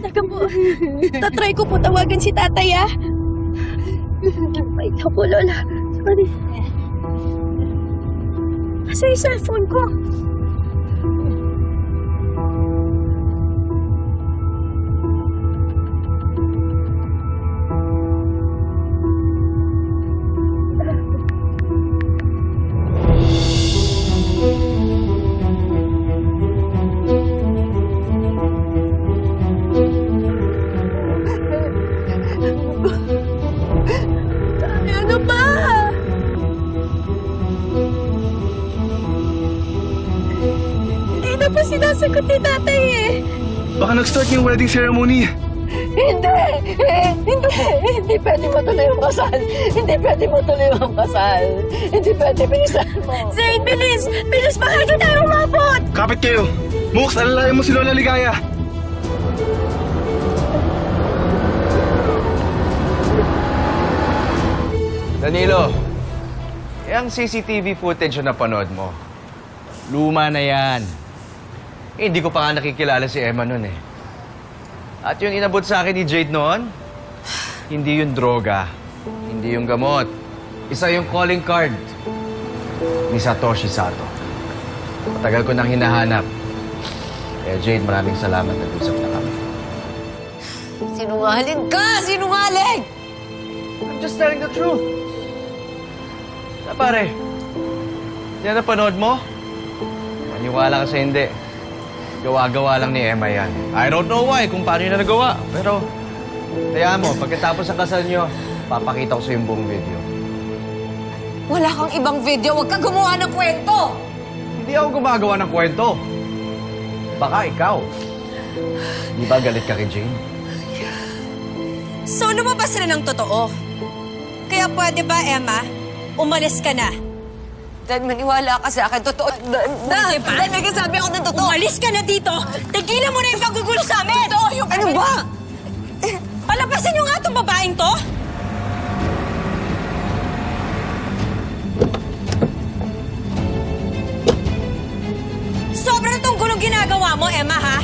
Teka po. Tatry ko po tawagan si tatay, ah. Wait po, Lola. Sorry. Nasa yung cellphone ko. Sinasagot ni tatay eh. Baka nag-start yung wedding ceremony. Hindi! Eh, hindi! Hindi pwede matuloy yung kasal! Hindi pwede matuloy yung kasal! Hindi pwede, bilisan mo! Zayn, bilis! Bilis, baka hindi tayo umabot! Kapit kayo. Mooks, alalayan mo si Lola Ligaya. Danilo, eh ang CCTV footage na napanood mo, luma na yan. Eh, hindi ko pa nga nakikilala si Emma noon eh. At yung inabot sa akin ni Jade noon, hindi yung droga, hindi yung gamot. Isa yung calling card ni Satoshi Sato. Matagal ko nang hinahanap. Kaya Jade, maraming salamat at usap na kami. Sinungaling ka! Sinungaling! I'm just telling the truth. Na pare, yan napanood mo? Maniwala ka sa hindi. Gawa-gawa lang ni Emma yan. I don't know why, kung paano yun na nagawa. Pero, kaya mo, pagkatapos ng kasal nyo, papakita ko sa yung buong video. Wala kang ibang video. Huwag kang gumawa ng kwento! Hindi ako gumagawa ng kwento. Baka ikaw. Di ba galit ka kay Jane? So, lumabas na ng totoo. Kaya pwede ba, Emma? Umalis ka na. Dan, maniwala ka sa akin. Totoo. Dan, Dan, Diba? Dan, may kasabi ako ng totoo. Umalis ka na dito! Tigilan mo na yung paggugulo sa amin! Totoo yung... Ano ba? Palabasin niyo nga itong babaeng to! Sobra na tong gulong ginagawa mo, Emma, ha?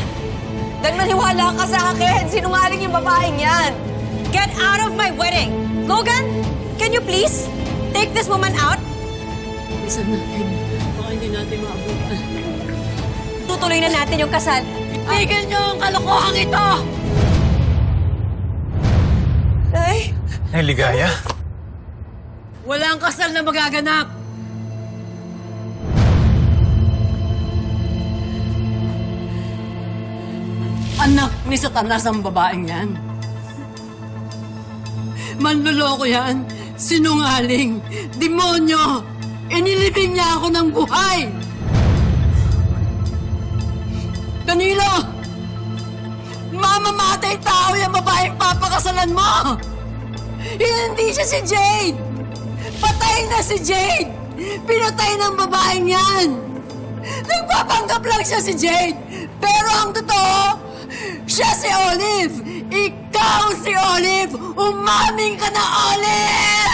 Dan, maniwala ka sa akin. Sinungaling yung babaeng yan. Get out of my wedding! Logan, can you please take this woman out? Isa natin. Baka hindi natin maabutan. Tutuloy na natin yung kasal. Tigil niyo ang kalokohan ito! Ay, Ay, Ligaya? Walang kasal na magaganap! Anak ni Satanas ang babaeng yan. Manluloko yan. Sinungaling. Demonyo. Inilibing niya ako ng buhay. Danilo! Mamamatay tao yung babaeng papakasalan mo! Hindi siya si Jade! Patay na si Jade! Pinatay ng babaeng yan! Nagpapanggap lang siya si Jade! Pero ang totoo, siya si Olive! Ikaw si Olive! Umaming ka na, Olive!